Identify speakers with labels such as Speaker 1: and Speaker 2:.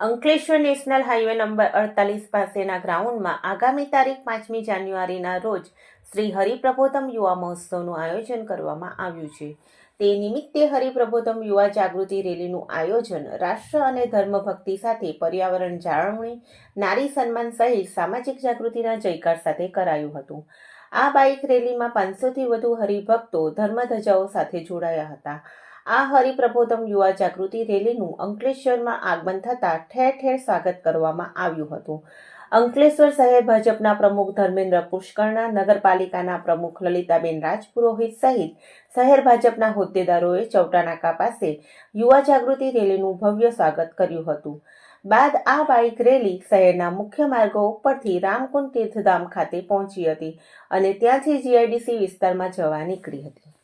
Speaker 1: Ankleshwar national highway number અડતાલીસ પાસેના ગ્રાઉન્ડમાં આગામી તારીખ પાંચમી જાન્યુઆરીના રોજ શ્રી હરિપ્રબોધમ યુવા મહોત્સવનું આયોજન કરવામાં આવ્યું છે. તે નિમિત્તે હરિપ્રબોધમ યુવા જાગૃતિ રેલીનું આયોજન રાષ્ટ્ર અને ધર્મભક્તિ સાથે પર્યાવરણ જાળવણી, નારી સન્માન સહિત સામાજિક જાગૃતિના જયકાર સાથે કરાયું હતું. આ બાઇક રેલીમાં પાંચસોથી વધુ હરિભક્તો ધર્મધજાઓ સાથે જોડાયા હતા. આ હરિપ્રબોધમ યુવા જાગૃતિ રેલીનું અંકલેશ્વરમાં આગમન થતાં ઠેર ઠેર સ્વાગત કરવામાં આવ્યું હતું. અંકલેશ્વર શહેર ભાજપના પ્રમુખ ધર્મેન્દ્ર પુષ્કરણા, નગરપાલિકાના પ્રમુખ લલિતાબેન રાજપુરોહિત સહિત શહેર ભાજપના હોદ્દેદારોએ ચૌટાનાકા પાસે યુવા જાગૃતિ રેલીનું ભવ્ય સ્વાગત કર્યું હતું. બાદ આ બાઇક રેલી શહેરના મુખ્ય માર્ગો ઉપરથી રામકુંડ તીર્થધામ ખાતે પહોંચી હતી અને ત્યાંથી જીઆઈડીસી વિસ્તારમાં જવા નીકળી હતી.